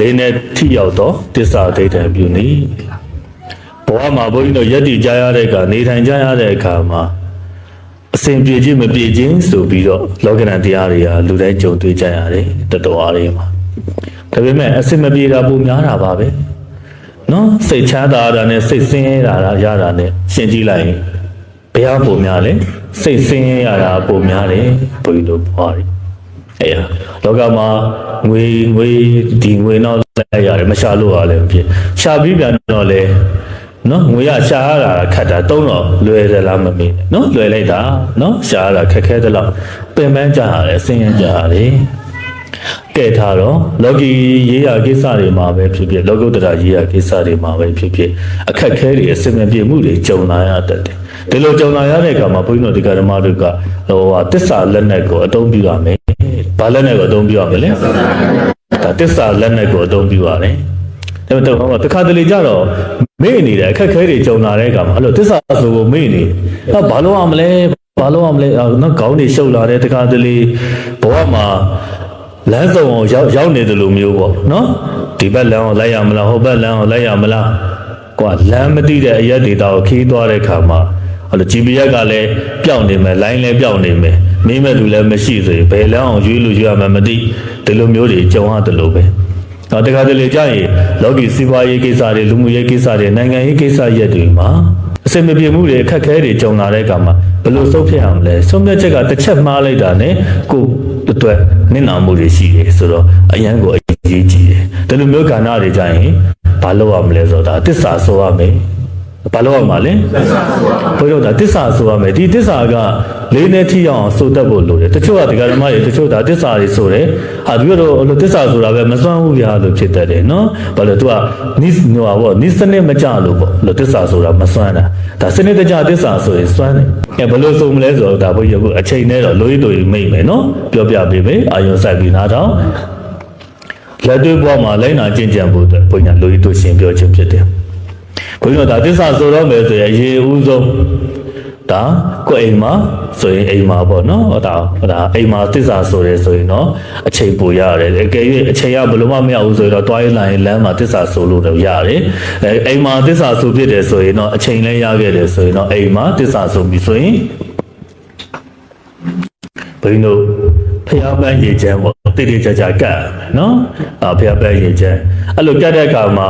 လေးနဲ့ထိရောက်သောတစ္ဆာဒိဋ္ဌံပြုနည်းဘဝမှာဘုန်းကြီးတို့ယက်တည်ကြရတဲ့အခါနေထိုင်ကြရတဲ့အခါမှာအစဉ်ပြေခြင်းမပြေခြင်းဆိုပြီးတော့လောကဓာတ်တရားတွေကလူတိုင်းကြုံတွေ့ကြရတယ်တတော်အားတွေမှာဒါပေမဲ့အစဉ်မပြေတာပုံများတာပါပဲနော်စိတ်ချမ်းသာတာနဲ့စိတ်ဆင်းရဲတာရတာနဲ့ရှင်းကြည့်လိုက်ရင်ဘယ်ဟာပုံများလဲစိတ်ဆင်းရဲရတာပုံများတယ်ဘုန်းကြီးတို့ဘွားတွေအေးဟာလောကမှာ ငွေငွေဒီငွေတော့လက်ရတယ်မရှာလို့ရလည်းမဖြစ်ရှာပြီးပြန်တော့လေနော်ငွေရရှာရတာခက်တာတုံးတော့လွယ်တယ်လားမမေ့နဲ့နော်လွယ်လိုက်တာနော်ရှာရတာခက်ခဲတယ်လို့ပင်ပန်းကြရတယ်ဆင်းရဲကြရတယ်ကဲထားတော့လောကီရေးရကိစ္စတွေမှာပဲဖြစ်ဖြစ်လောကုတ္တရာရေးရကိစ္စတွေမှာပဲဖြစ်ဖြစ်အခက်ခဲတွေအစင်မပြေမှုတွေကြုံလာရတတ်တယ်ဒီလိုကြုံလာရတဲ့အခါမှာဘုန်းကြီးတို့ဒီကဓမ္မတို့ကဟိုဟာတစ္ဆာလက်နက်ကိုအသုံးပြုရမယ် ဘာလက်နက်ကိုအသုံးပြုရမလဲဒါတစ္ဆာလက်နက်ကိုအသုံးပြုရတယ်ဒါပေမဲ့တော့ဟောတခါတလေကြတော့မေ့နေတယ်အခက်ခဲတွေကြုံလာတဲ့အခါမှာအဲ့လိုတစ္ဆာဆိုကိုမေ့နေဟာဘာလို့ရမလဲဘာလို့ရမလဲအော်နော်ခေါင်းတွေရှုပ်လာတယ်တခါတလေဘဝမှာလမ်းစုံအောင်ရောက်ရောက်နေတယ်လို့မျိုးပေါ့နော်ဒီဘက်လမ်းအောင်လိုက်ရမလားဟိုဘက်လမ်းအောင်လိုက်ရမလားကွာလမ်းမသိတဲ့အရက်ဒေတာကိုခီးသွားတဲ့ခါမှာ ဟိုလို GPS ကလည်းပျောက်နေမယ် line လည်းပျောက်နေမယ်မင်းမဲ့သူလည်းမရှိဆိုရင်ဘယ်လမ်းအောင်ရွေးလို့ရွေးရမှမသိဒီလိုမျိုးတွေကြုံရတယ်လို့ပဲတော့တခါတလေကြာရင်လောကီစီးပွားရေးကိစ္စတွေလူမှုရေးကိစ္စတွေနိုင်ငံရေးကိစ္စရက်တွေမှာအစင်မပြေမှုတွေအခက်အခဲတွေကြုံလာတဲ့အခါမှာဘယ်လိုဆုံးဖြတ်အောင်လဲဆုံးဖြတ်ချက်ကတစ်ချက်မှားလိုက်တာနဲ့ကိုယ်အတွက်နစ်နာမှုတွေရှိတယ်ဆိုတော့အရန်ကိုအရေးကြီးတယ်ဒီလိုမျိုးကဏ္ဍတွေကြရင်ဘာလုပ်ရမလဲဆိုတော့ဒါတစ္ဆာဆိုရမယ် ဘာလို့ရမှာလဲဘုရားဒါတစ္ဆာဆိုရမယ်ဒီတစ္ဆာကလေးနဲ့ထိအောင်ဆိုတတ်ဖို့လိုတယ်တချို့ကဒီကရမတွေတချို့ဒါတစ္ဆာတွေဆိုတယ်ဟာဒီတော့ဟိုတစ္ဆာဆိုတာပဲမစွမ်းဘူးဗျာလို့ဖြစ်တတ်တယ်နော်ဘာလို့ तू ကနိဟိုပါဗောနိစနစ်မကြလို့ဗောလို့တစ္ဆာဆိုတာမစွမ်းတာဒါစနစ်တကျတစ္ဆာဆိုရင်စွမ်းတယ်အဲဘယ်လိုဆိုမလဲဆိုတော့ဒါဘုရားကအချိန်နဲ့တော့လိုရည်တူမိတ်မယ်နော်ပြောပြပေးမယ်အာယုံစိုက်ပြီးနားထောင်လက်တွေ့ဘဝမှာလိုက်နာကျင့်ကြံဖို့အတွက်ဘုရားလိုရည်တူရှင်ပြောခြင်းဖြစ်တယ် ဘုရားဒါတစ္ဆာဆိုတော့မယ်ဆိုရင်အရေးဦးဆုံးဒါကိုယ်အိမ်မှာဆိုရင်အိမ်မှာပေါ့နော်ဟောဒါဟောဒါအိမ်မှာတစ္ဆာဆိုရဲဆိုရင်တော့အချိန်ပိုရတယ်အကယ်၍အချိန်ကဘယ်လိုမှမရဘူးဆိုရင်တော့တွားရလာရင်လမ်းမှာတစ္ဆာဆိုလို့တော့ရတယ်အဲအိမ်မှာတစ္ဆာဆိုဖြစ်တယ်ဆိုရင်တော့အချိန်လည်းရခဲ့တယ်ဆိုရင်တော့အိမ်မှာတစ္ဆာဆိုပြီဆိုရင်ဘယ်လိုဖျားပန်းရေချမ်းပေါ့ တိတိကျကျကတ်နော်အာဖျားပန်းရေချမ်းအဲ့လိုကတ်တဲ့အခါမှာ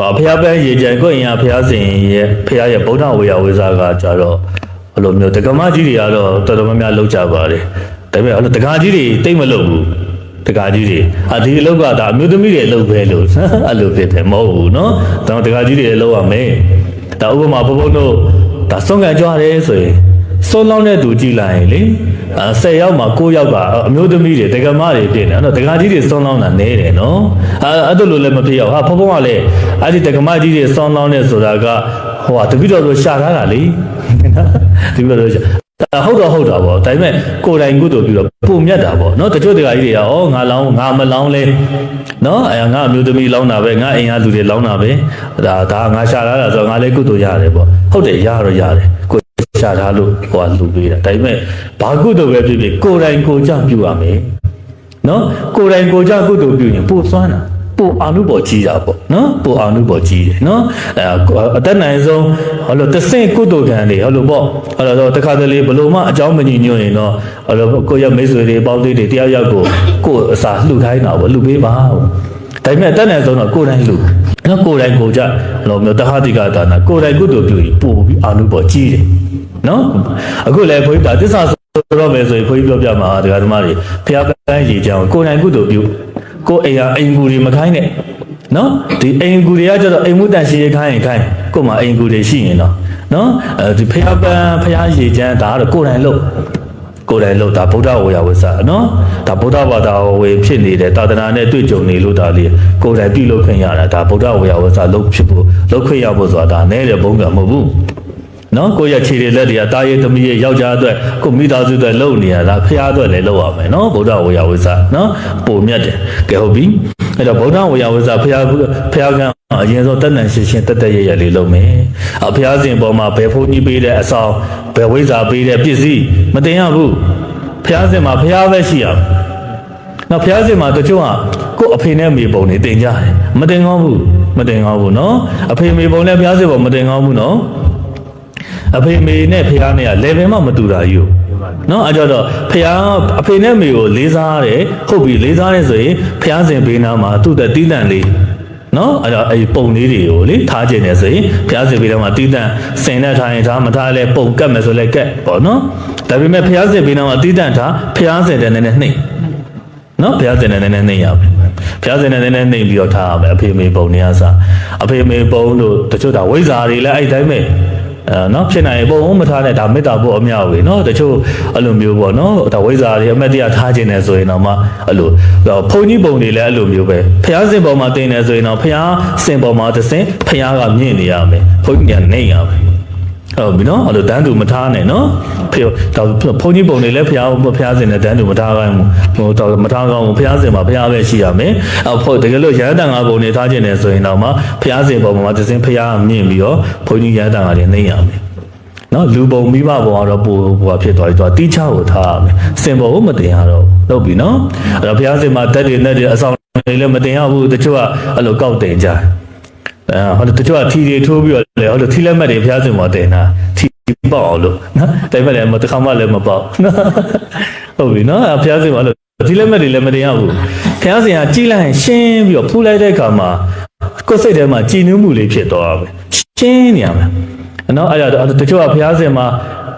အာဖျားပန်းရေချမ်းကိုယ့်အိမ်ကဖျားစင်ရဲ့ဖျားရဲ့ဗုဒ္ဓဝေယဝေဇာကကြတော့အဲ့လိုမျိုးတက္ကမကြီးတွေကတော့တော်တော်များများလောက်ကြပါတယ်ဒါပေမဲ့အဲ့လိုတက္ကကြီးတွေတိတ်မလုပ်ဘူးတက္ကကြီးတွေအာဒီအလုပ်ကဒါအမျိုးသမီးတွေအလုပ်ပဲလို့အဲ့လိုဖြစ်တယ်မဟုတ်ဘူးနော်ဒါတက္ကကြီးတွေအလုပ်ရမယ်ဒါဥပမာဘုဘုံတို့ဒါဆုံးကန်ကြွားတယ်ဆိုရင်ဆုံးလောင်းတဲ့သူကြည်လိုက်ရင်လေအဲ 10ယောက်မှာ9ယောက်ကအမျိုးသမီးတွေတက္ကမတွေဖြစ်နေနော်တက္ကကြီးတွေဆုံးလောင်းတာနဲတယ်နော်အဲအဲ့ဒါလိုလည်းမဖြစ်ရဘူးဟာဘုဘုံကလည်းအဲ့ဒီတက္ကမကြီးတွေဆုံးလောင်းတဲ့ဆိုတာကဟိုဟာတပိတော်တို့ရှာထားတာလေနော်တပိတော်တို့ရှာဒါဟုတ်တော့ဟုတ်တာပေါ့ဒါပေမဲ့ကိုယ်တိုင်ကုသိုလ်ပြီးတော့ပုံမြတ်တာပေါ့နော်တချို့တကကြီးတွေကဩငါလောင်းငါမလောင်းလဲနော်အဲငါအမျိုးသမီးလောင်းတာပဲငါအိမ်ကလူတွေလောင်းတာပဲဒါဒါငါရှာထားတာဆိုတော့ငါလည်းကုသိုလ်ရတယ်ပေါ့ဟုတ်တယ်ရတော့ရတယ်ကိုယ် ရှာထားလို့ဟိုကလူပေးတာဒါပေမဲ့ဘာကုသိုလ်ပဲဖြစ်ဖြစ်ကိုယ်တိုင်ကိုယ်ကြပြုရမယ်နော်ကိုယ်တိုင်ကိုယ်ကြကုသိုလ်ပြုရင်ပို့စွမ်းတာပိုအာနုဘောကြီးတာပေါ့နော်ပိုအာနုဘောကြီးတယ်နော်အဲအသက်နိုင်ဆုံးဟောလို့တဆင့်ကုသိုလ်ကံတွေဟောလို့ပေါ့ဟောလို့တခါတလေဘလို့မှအကြောင်းမညီညွတ်ရင်တော့ဟောလို့ကိုယ့်ရဲ့မိတ်ဆွေတွေပေါင်းသေးတွေတရားရောက်ကိုကိုယ်အစာလှူခိုင်းတာပေါ့လှူပေးပါဒါပေမဲ့အသက်နိုင်ဆုံးတော့ကိုယ်တိုင်လှူနော်ကိုယ်တိုင်ကိုယ်ကြလို့မျိုးတဟတိကဒါနာကိုယ်တိုင်ကုသိုလ်ပြုရင်ပို့ပြီးအာနုဘောကြီးတယ် နော်အခုလည်းဘုရားတစ္ဆာဆိုတော့မယ်ဆိုရင်ဘုန်းကြီးပြောပြမှာတရားဓမ္မတွေဖျားပန်းရည်ကြောင်းကိုယ်တိုင်ကုသိုလ်ပြုကိုယ်အိမ်ဟာအိမ်ကူတွေမခိုင်းနဲ့နော်ဒီအိမ်ကူတွေကကျတော့အိမ်မှုတန်ရှိရခိုင်းရင်ခိုင်းကိုယ်မှာအိမ်ကူတွေရှိရင်တော့နော်အဲဒီဖျားပန်းဖျားရည်ချမ်းဒါကတော့ကိုယ်တိုင်လုပ်ကိုယ်တိုင်လို့ဒါဗုဒ္ဓဝေယဝိစာနော်ဒါဗုဒ္ဓဘာသာဝေဖြစ်နေတဲ့သာသနာနဲ့တွေ့ကြုံနေလို့ဒါလေးကိုယ်တိုင်ပြုလုပ်ခွင့်ရတာဒါဗုဒ္ဓဝေယဝိစာလုပ်ဖြစ်ဖို့လုပ်ခွင့်ရဖို့ဆိုတာဒါနဲ့တဲ့ဘုံကမဟုတ်ဘူး နော်ကိုယ့်ရဲ့ခြေတွေလက်တွေကတာရေးသမီးရဲ့ယောက်ျားအတွက်ကိုမိသားစုအတွက်လုပ်နေရတာဖះအတွက်လည်းလုပ်ရမယ်နော်ဗုဒ္ဓဝေယဝိစာနော်ပုံမြတ်တယ်ကဲဟုတ်ပြီအဲ့တော့ဗုဒ္ဓဝေယဝိစာဖះဖះကအရင်ဆုံးတက်နန်ရှင်းရှင်းတက်တက်ရရလေးလုပ်မယ်အဖះစဉ်ပေါ်မှာဘယ်ဖုန်းကြီးပေးတဲ့အဆောင်ဘယ်ဝိဇာပေးတဲ့ပစ္စည်းမတင်ရဘူးဖះစဉ်မှာဖះပဲရှိရမယ်နောက်ဖះစဉ်မှာတချို့ကကို့အဖေနဲ့မေပုံနေတင်ကြတယ်မတင်ကောင်းဘူးမတင်ကောင်းဘူးနော်အဖေမေပုံနဲ့ဘုရားစေပုံမတင်ကောင်းဘူးနော် အဖေမေနဲ့ဖះနဲ့က level မှမတူတာကြီးကိုနော်အကြတော့ဖះအဖေနဲ့မေကိုလေးစားရတယ်ဟုတ်ပြီလေးစားရဲဆိုရင်ဖះစဉ်ဘေးနားမှာသူ့တဲ့တီးတန့်လေးနော်အဲ့တော့အဲ့ဒီပုံလေးတွေကိုလေထားခြင်းနေဆိုရင်ဘုရားရှင်ဘေးထဲမှာတီးတန့်ဆင်နဲ့ထားရင်ထားမထားလဲပုံကတ်မယ်ဆိုလဲကတ်ပေါ့နော်ဒါပေမဲ့ဘုရားရှင်ဘေးနားမှာတီးတန့်ထားဘုရားရှင်တဲ့နည်းနည်းနှိမ့်နော်ဘုရားရှင်နဲ့နည်းနည်းနှိမ့်ရမယ်ဘုရားရှင်နဲ့နည်းနည်းနှိမ့်ပြီးတော့ထားရမယ်အဖေမေပုံနေရစားအဖေမေပုံတို့တချို့ဒါဝိဇ္ဇာတွေလည်းအဲ့ဒီတိုင်းပဲအဲ နော်ဖြစ်နိုင်ပုံမထားနဲ့ဒါမေတ္တာဖို့အမြောက်ပဲနော်တချို့အဲ့လိုမျိုးပေါ့နော်ဒါဝိဇ္ဇာတွေအမတ်တရားထားခြင်းနဲ့ဆိုရင်တော့မှအဲ့လိုဘုံကြီးပုံတွေလည်းအဲ့လိုမျိုးပဲဖျားစင်ပေါ်မှာတင်နေဆိုရင်တော့ဖျားစင်ပေါ်မှာတစင်ဖျားကမြင့်နေရမယ်ဘုံကြီးကနေရမယ် ဟုတ်ပြီနော်အဲ့လိုတန်းတူမထားနဲ့နော်ဖေတော့ဘုန်းကြီးပုံတွေလည်းဖះဖះစင်နဲ့တန်းတူမထားခိုင်းဘူးဟိုတော့မထားကောင်းဘူးဖះစင်မှာဖះပဲရှိရမယ်အဖို့တကယ်လို့ရဟန်းတန်ဃာပုံတွေထားခြင်းနဲ့ဆိုရင်တော့မှဖះစင်ပုံမှာတစ်စင်ဖះကမြင့်ပြီးတော့ဘုန်းကြီးရဟန်းတန်ဃာတွေနေရမယ်နော်လူပုံမိဘပုံကတော့ပိုဟိုဖြစ်သွားပြီသူကတိချကိုထားရမယ်စင်ပုံကိုမတင်ရတော့ဟုတ်ပြီနော်အဲ့တော့ဘုရားစင်မှာတက်တွေနဲ့တွေအဆောင်တွေလည်းမတင်ရဘူးတချို့ကအဲ့လိုကောက်တင်ကြအဲ ဟိုတချို့ကထီတွေထိုးပြီးတော့လေဟိုလိုထီလက်မှတ်တွေဘုရားစင်မှာတင်တာထီပေါက်အောင်လို့နော်တိုင်မဲ့လည်းမတစ်ခါမှလည်းမပေါက်ဟုတ်ပြီနော်ဘုရားစင်မှာလို့ထီလက်မှတ်တွေလည်းမတင်ရဘူးဘုရားစင်ကကြီးလိုက်ရင်ရှင်းပြီးတော့ဖူးလိုက်တဲ့အခါမှာကိုယ်စိတ်ထဲမှာကြည်နူးမှုလေးဖြစ်သွားတယ်ရှင်းနေရမယ်နော်အဲ့ဒါတချို့ကဘုရားစင်မှာ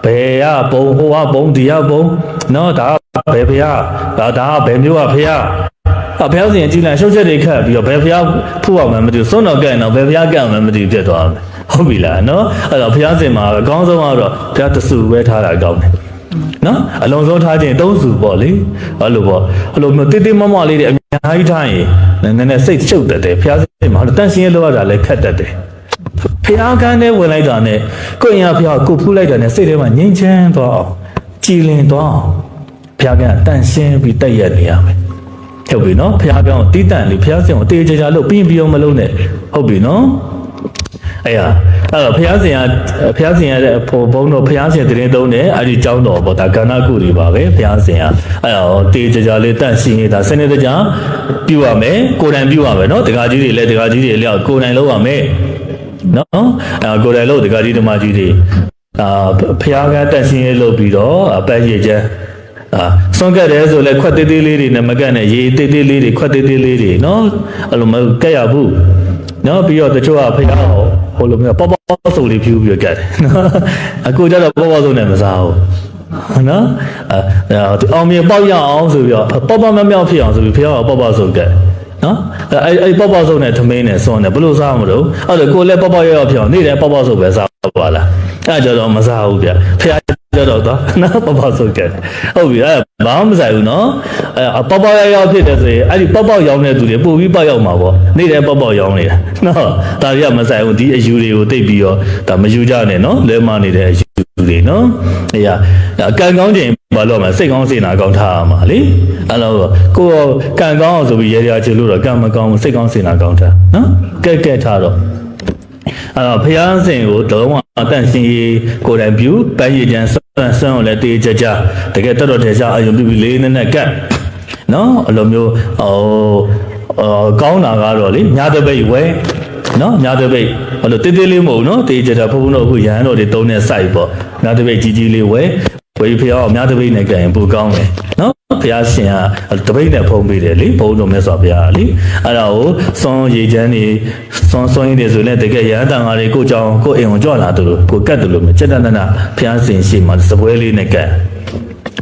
ဘယ်ကဘုံဟိုကဘုံဒီကဘုံနော်ဒါဘယ်ဘုရားဒါဒါဘယ်မျိုးက ဘုရားအဘုရားစင်ကြည်လိုက်ရှုပ်ချက်တွေခတ်ပြီးတော့ဘယ်ဘုရားဖူးအောင်မှမသိဘူးစွန့်တော်ကဲ့တော့ဘယ်ဘုရားကဲ့အောင်မှမသိဘူးဖြစ်သွားမယ်ဟုတ်ပြီလားနော်အဲ့တော့ဘုရားစင်မှာအကောင်းဆုံးကတော့ဘုရားတဆူပဲထားတာအကောင်းတယ်နော်အလုံးစုံထားခြင်းသုံးစုပေါ့လေအဲ့လိုပေါ့အဲ့လိုမျိုးတိတိမမလေးတွေအများကြီးထားရင်နည်းနည်းစိတ်ချုပ်တတ်တယ်ဘုရားစင်မှာတန်ရှင်းရလို့ရတာလည်းခက်တတ်တယ်ဖះကန်းနဲ့ဝင်လိုက်တာနဲ့ကိုရင်ရဖះကိုဖူးလိုက်တာနဲ့စိတ်ထဲမှာငြိမ်းချမ်းသွားအောင်ကြည်လင်သွားအောင်ဖះကန်းတန်ရှင်းပြီးတက်ရက်နေရမယ် ဟုတ်ပြီနော်ဖះကန်းကိုတီးတန့်လေးဖះစင်ကိုတေးချာချာလို့ပြီးပြီးအောင်မလုပ်နဲ့ဟုတ်ပြီနော်အဲ့ဟာအဲ့တော့ဖះစင်ကဖះစင်ရတဲ့ဖို့ဘုံတို့ဖះစင်တရင်သုံးတယ်အဲ့ဒီကြောင်းတော်ပေါ့ဒါကဏ္ဍကုတွေပါပဲဖះစင်ကအဲ့တော့တေးချာချာလေးတန့်ရှင်းနေတာစနေတကြပြုရမယ်ကိုယ်တိုင်ပြုရမယ်နော်တက္ကကြီးတွေလည်းတက္ကကြီးတွေလည်းကိုယ်တိုင်လုပ်ရမယ်နော်အဲကိုယ်တိုင်လို့ဒကာကြီးဓမ္မကြီးတွေအာဖျားကတက်ရှင်းရေးလုပ်ပြီးတော့အပတ်ရည်ချမ်း အာဆွန့်ကက်တယ်ဆိုလဲခွက်သေးသေးလေးတွေနဲ့မကက်နဲ့ရေသေးသေးလေးတွေခွက်သေးသေးလေးတွေနော်အဲ့လိုမကက်ရဘူးနော်ပြီးတော့တချို့ကဖျားဟိုလိုမျိုးပေါ့ပေါ့ဆိုလေးဖြူပြီးတော့ကက်တယ်နော်အခုကျတော့ပေါ့ပေါ့ဆိုနဲ့မစားဘူးနော်အဲအောင်မြေပေါက်ရအောင်ဆိုပြီးတော့ပေါ့ပေါ့မြောက်မြောက်ဖြစ်အောင်ဆိုပြီးဖျားကပေါ့ပေါ့ဆိုကက်နော်အဲ့အဲ့ပေါက်ပေါက်စုံနဲ့သမင်းနဲ့စွန်းနဲ့ဘလို့စားမလို့အဲ့ဒါကိုလည်းပေါက်ပေါက်ရောက်ရောက်ဖြစ်အောင်နေ့တိုင်းပေါက်ပေါက်စုံပဲစားပါလားအဲ့ကြတော့မစားဘူးဗျဖះ ကြတော့တော့နော်ပေါက်ပေါက်စုံကဲဟုတ်ပြီအဲ့ဘာမှမဆိုင်ဘူးနော်အဲ့ပေါက်ပေါက်ရောက်ရောက်ဖြစ်တယ်ဆိုရင်အဲ့ဒီပေါက်ပေါက်ရောင်းတဲ့သူတွေပို့ပြီးပေါက်ရောက်မှာပေါ့နေ့တိုင်းပေါက်ပေါက်ရောင်းနေတာနော်ဒါတွေကမဆိုင်ဘူးဒီအယူတွေကိုတိတ်ပြီးတော့ဒါမယူကြနဲ့နော်လဲမနေတဲ့အယူတွေနော်အေးအကံကောင်းခြင်းဘာလို့မလဲစိတ်ကောင်းစေနာကောင်းထားရမှာလေအဲ့တော့ကိုယ်ကံကောင်းအောင်ဆိုပြီးရေရာချေလို့တော့ကံမကောင်းဘူးစိတ်ကောင်းစေနာကောင်းထားနော်ကဲကဲထားတော့ အဲ့တော့ဘုရားရှင်ကိုတော်ဝအတန့်ရှင်ရေးကိုယ်တိုင်ပြုပန်းရည်ချမ်းဆွမ်းဆွမ်းကိုလည်းတေးကြကြတကယ်တော်တော်တေချာအယုံပြုပြီးလေးနဲ့နဲ့ကတ်နော်အဲ့လိုမျိုးဟိုအော်ကောင်းတာကတော့လေညာတပိတ်ဝဲနော်ညာတပိတ်ဟိုလိုတေးသေးလေးမဟုတ်နော်တေးကြကြဘုံဘုံတို့အခုရဟန်းတော်တွေတုံးတဲ့ site ပေါ့ညာတပိတ်ကြီးကြီးလေးဝဲ ဝေဖျောင်းအများတပိတ်နဲ့ကြရင်ပိုကောင်းတယ်နော်ဘုရားရှင်ကတပိတ်နဲ့ဖုံးပေးတယ်လေဘုန်းတော်မြတ်စွာဘုရားကလေအဲ့ဒါကိုစွန်ရေချမ်းနေစွန်စွန်ရင်းတွေဆိုလည်းတကယ်ရဟန်းတန်ဃာတွေကိုကြောင်းကိုအိမ်ကိုကြွလာတယ်လို့ကိုကတ်တယ်လို့မြတ်တဏ္ဍနာဘုရားရှင်ရှိမှစပွဲလေးနဲ့ကတ်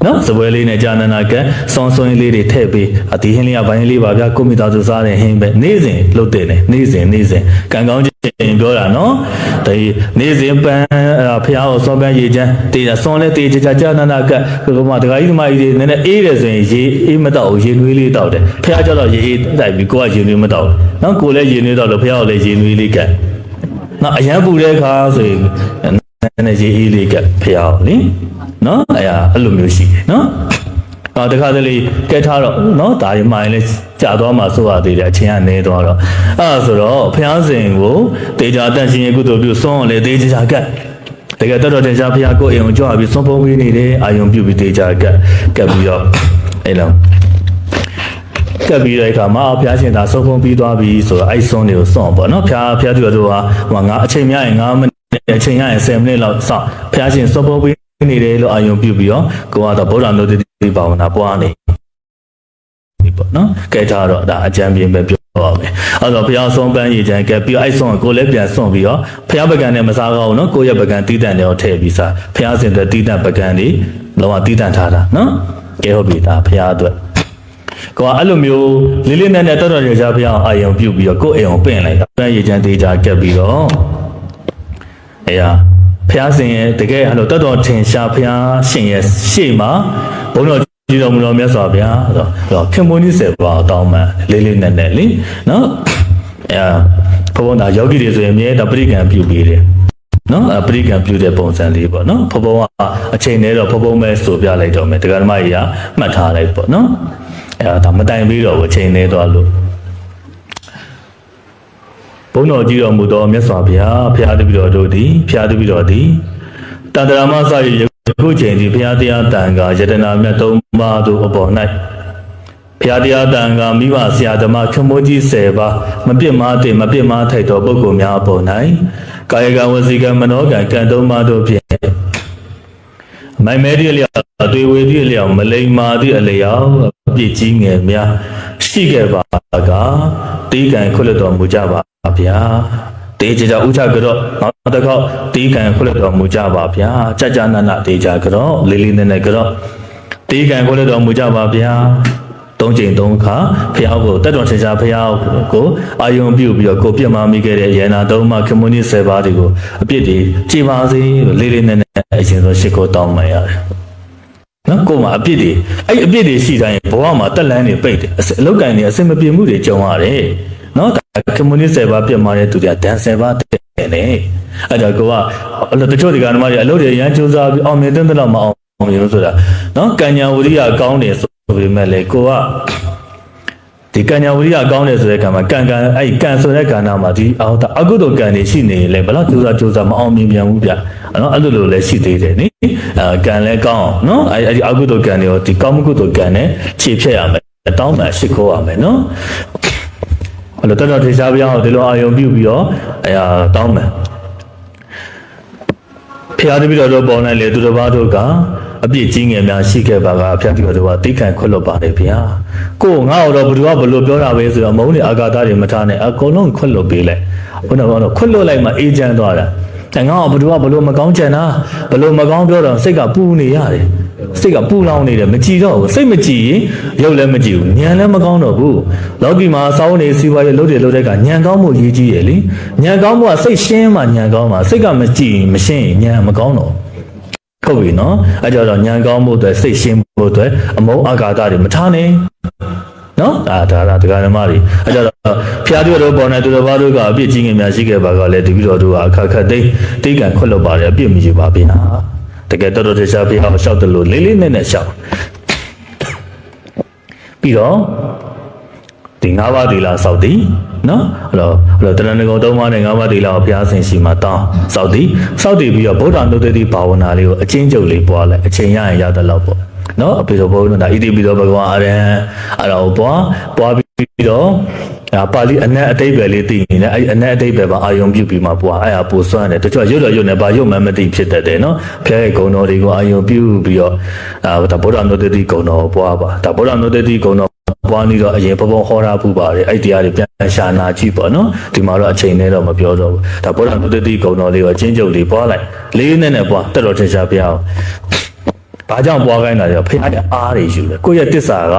နော်စပွဲလေးနဲ့ကြာနနာကစွန်စွန်လေးတွေထည့်ပြီးအဒီဟင်းလေးကဘိုင်းလေးပါဗျာကိုမိသားစုစားတဲ့ဟင်းပဲနေ့စဉ်လှုပ်တယ်နေနေ့စဉ်နေ့စဉ်ကံကောင်းခြင်းပြောတာနော်ဒီနေ့စဉ်ပန်းဖះကိုစွန်ပန်းရေချမ်းတေးတာစွန်လဲတေးကြကြကြာနနာကကိုမတခါကြီးသမားကြီးတွေနည်းနည်းအေးတယ်ဆိုရင်ရေအေးမတော့ရေနွေးလေးတောက်တယ်ဖះကျတော့ရေအေးတိုက်ပြီးကိုကရေနွေးမတောက်နော်ကိုလည်းရေနွေးတော့လို့ဖះကိုလည်းရေနွေးလေးကတ်နော်အရန်ပူတဲ့အခါဆိုရင် နည်းနည်းရေအေးလေးကတ်ဖះကိုလေနော်အဲ့ဒါအဲ့လိုမျိုးရှိတယ်နော်အော်တခါတလေကဲထားတော့နော်ဒါရီမှရင်လဲကြာသွားမှဆိုရသေးတယ်အချင်းကနေသွားတော့အဲ့ဒါဆိုတော့ဖျားစင်ကိုတေချာတန့်ရှင်ရဲ့ကုသိုလ်ပြုစွန့်အောင်လေတေချာကတ်တကယ်တော်တော်တေချာဖျားကိုအိမ်ကိုကြွပြီးစွန့်ဖုံးပေးနေတယ်အာယုံပြုပြီးတေချာကတ်ကတ်ပြီးတော့အဲ့လိုကပ်ပြီးတဲ့အခါမှာဘုရားရှင်သာဆုံးဖုံးပြီးသွားပြီဆိုတော့အဲ့ဆုံးတွေကိုစွန့်ပေါ့နော်ဘုရားဘုရားသူတို့ဟာဟိုငါအချိန်များရင်9မိနစ် အချိန်ရရင်10မိနစ်လောက်စောင့်ဘုရားရှင်ဆုံးဖုံးပြီးနေတယ်လို့အာယုံပြုပြီးတော့ကိုကတော့ဗုဒ္ဓနုတ္တိဘာဝနာပွားနေပြီပေါ့နော်ကဲထားတော့ဒါအကြံပြင်းပဲပြောပါမယ်အဲ့တော့ဘုရားဆုံးပန်းရည်ချမ်းကဲပြီးတော့အဲ့ဆုံးကိုလည်းပြန်စွန့်ပြီးတော့ဘုရားပကံနဲ့မစားကောင်းဘူးနော်ကိုယ့်ရဲ့ပကံတီးတန့်တွေကိုထည့်ပြီးစားဘုရားရှင်တဲ့တီးတန့်ပကံတွေလောကတီးတန့်ထားတာနော်ကဲဟုတ်ပြီဒါဘုရားအတွက်ကိုကအဲ့လိုမျိုးလေးလေးနက်နက်တော်တော်ရကြဖျောင်းအာယုံပြုတ်ပြီးတော့ကိုယ့်အိမ်ကိုပင့်လိုက်တာပန်းရည်ချမ်းသေးကြကက်ပြီးတော့ အဲရဖျားစင်ရဲ့တကယ်အဲ့လိုတော်တော်ထင်ရှားဖျားရှင်ရဲ့ရှေ့မှာဘုန်းတော်ကြီးတော်မူတော်မြတ်စွာဘုရားဆိုတော့ခင်မွန်းကြီးဆယ်ပါတောင်းမှန်လေးလေးနက်နက်လीနော်အဲဘုံဘုံသာယောဂီတွေဆိုရင်အမြဲတပရိကံပြုတ်ပြီးတယ်နော်အပရိကံပြုတဲ့ပုံစံလေးပေါ့နော်ဘုံဘုံကအချိန်နဲ့တော့ဘုံဘုံပဲဆိုပြလိုက်တော့မယ်တရားဓမ္မကြီးကမှတ်ထားလိုက်ပေါ့နော်အဲဒါမတိုင်ပြီးတော့ဘူးအချိန်နေသွားလို့ ဘုန်းတော်ကြီးတော်မူသောမြတ်စွာဘုရားဖျားတပည့်တော်တို့သည်ဖျားတပည့်တော်သည်တန်တရာမစရယခုချိန်သည်ဘုရားတရားတန်ခါယတနာမြတ်သုံးပါးတို့အပေါ်၌ဘုရားတရားတန်ခါမိဘဆရာဓမ္မခမိုးကြီး10ပါးမပြစ်မှားတဲ့မပြစ်မှားထိုက်သောပုဂ္ဂိုလ်များအပေါ်၌ကာယကံဝစီကံမနောကံကံသုံးပါးတို့ဖြင့်မိုင်မဲဒီလျောက်အတွေ့ဝေဒီလျောက်မလိမ္မာသည့်အလျောက်အပြစ်ကြီးငယ်များရှိခဲ့ပါက တေးကံခွလက်တော်မူကြပါဗျာတေးကြကြဥချကတော့နောက်တစ်ခေါက်တေးကံခွလက်တော်မူကြပါဗျာကြကြနနတေးကြကတော့လေးလေးနက်နက်ကတော့တေးကံခွလက်တော်မူကြပါဗျာသုံးချိန်သုံးခါဖះကိုတက်တော်ချေချာဖះကိုအာယုံပြုတ်ပြီးတော့ကိုပြတ်မမိခဲ့တဲ့ယေနာသုံးမခမွန်နီဆယ်ပါးတွေကိုအပြစ်တွေကြည်ပါစေလို့လေးလေးနက်နက်အရှင်သောရှ िख ကိုတောင်းမှရတယ် နော်ကိုယ်မှာအပြစ်တွေအဲ့အပြစ်တွေရှိတိုင်းဘဝမှာတက်လန်းတွေပိတ်တယ်အစအလုတ်ကန်တွေအစင်မပြေမှုတွေကြုံရတယ်နော်ဒါကွန်မြူနစ်ဆယ်ပါပြတ်มาတဲ့သူတွေကဒန်ဆယ်ပါတဲ့နေအဲ့တော့ကိုကအလို့တချို့ဒီကနေ့မှအလုပ်တွေရမ်းကြိုးစားပြီးအောင်မြင်တဲ့တော့မအောင်မြင်လို့ဆိုတာနော်ကံညာဝရိယကောင်းတယ်ဆိုပေမဲ့လေကိုကဒီကံညာဝရိယကောင်းတယ်ဆိုတဲ့ကံမှာကံကံအဲ့ကံဆိုတဲ့ကံနာမှာဒီအောက်အကုသိုလ်ကံတွေရှိနေရင်လေဘယ်တော့ကြိုးစားကြိုးစားမအောင်မြင်ပြန်ဘူးဗျ နော်အဲ့လိုလိုလည်းရှိသေးတယ်နိအဲကံလည်းကောင်းနော်အဲ့အဲ့ဒီအကုသိုလ်ကံတွေရောဒီကောင်းမှုကုသိုလ်ကံနဲ့ခြေဖြတ်ရမယ်တောင်းမှရှိခိုးရမယ်နော်အဲ့လိုတော်တော်ထေရှားပြအောင်ဒီလိုအာယုံပြုပြီးတော့အဲတောင်းမယ်ဖျားတပည့်တော်တို့ပေါ်နိုင်လေသူတစ်ပါးတို့ကအပြစ်ကြီးငယ်များရှိခဲ့ပါကဖျားတပည့်တော်တို့ကတိခံခွတ်လွတ်ပါတယ်ဗျာကိုငါ့တော့ဘယ်သူကဘလို့ပြောတာပဲဆိုတော့မုန်းနေအာဃာတတွေမထားနဲ့အကုန်လုံးခွတ်လွတ်ပေးလိုက်ဘုန်းတော်ကတော့ခွတ်လွတ်လိုက်မှအေးချမ်းသွားတာ တန်ငါ့ဘယ်သူကဘလို့မကောင်းကြံတာဘလို့မကောင်းပြောတော့စိတ်ကပူနေရတယ်စိတ်ကပူလောင်နေတယ်မကြည်တော့ဘူးစိတ်မကြည်ရင်ရုပ်လည်းမကြည်ဘူးဉာဏ်လည်းမကောင်းတော့ဘူးလောကီမှာစောင်းနေစီးပွားရေးလုပ်တယ်လုပ်တဲ့ကဉာဏ်ကောင်းမှုရေးကြီးရယ်လေဉာဏ်ကောင်းမှုကစိတ်ရှင်းမှဉာဏ်ကောင်းမှာစိတ်ကမကြည်မရှင်းရင်ဉာဏ်မကောင်းတော့ဟုတ်ပြီနော်အဲကြတော့ဉာဏ်ကောင်းမှုအတွက်စိတ်ရှင်းမှုအတွက်အမုန်းအာဃာတတွေမထားနဲ့ နော်ဒါဒါဒါဒကာဓမ္မတွေအဲကြတော့ဖျားတို့တို့ပေါ်နေသူတော်ဘာတို့ကအပြစ်ကြီးငယ်များရှိခဲ့ပါကလည်းတပည့်တော်တို့ကအခါခက်သိတိတ်ကံခွတ်လွတ်ပါတယ်အပြစ်မယူပါဗျာတကယ်တော်တော်တခြားဖေးအောင်လျှောက်တယ်လို့လေးလေးနက်နက်လျှောက်ပြီးတော့ ဒီ၅ပါးသီလစောက်တည်နော်အဲ့တော့အဲ့တော့တရဏဂုံ၃ပါးနဲ့၅ပါးသီလကိုဘုရားဆင်ရှိမှာတောင်းစောက်တည်စောက်တည်ပြီးတော့ဗုဒ္ဓနုတ္တိဘာဝနာလေးကိုအချင်းကျုပ်လေးပွားလိုက်အချိန်ရရင်ရတဲ့လောက်ပေါ့နော်အပိသောဘုရားဒါဣတိပိသောဘဂဝါအရဟံအဲ့တော့ပွားပွားပြီးတော့အာပါဠိအနက်အတိတ်ပဲလေးသိရင်လည်းအဲ့အနက်အတိတ်ပဲပါအာယုံပြုပြီးမှပွားအဲ့ဟာပိုစွမ်းတယ်တချို့ရွတ်တော့ရွတ်နေပါရွတ်မှမသိဖြစ်တတ်တယ်နော်ဖျဲရဲ့ဂုံတော်တွေကိုအာယုံပြုပြီးတော့အာဒါဗုဒ္ဓနုတ္တိဂုံတော်ကိုပွားပါဒါဗုဒ္ဓနုတ္တိဂုံတော် ပွားနေတော့အရင်ဘဘဟောတာပူပါတယ်အဲ့တရားတွေပြန်ရှာနာကြည့်ပေါ့နော်ဒီမှာတော့အချိန်နဲ့တော့မပြောတော့ဘူးဒါဗုဒ္ဓနုတ္တိဂုံတော်လေးကိုအချင်းချုပ်လေးပွားလိုက်လေးနဲ့နဲ့ပွားတက်တော်ထင်ရှားပြအောင်ဘာကြောင့်ပွားခိုင်းတာလဲဖျားတဲ့အားတွေယူတယ်ကိုယ့်ရဲ့တစ္ဆာက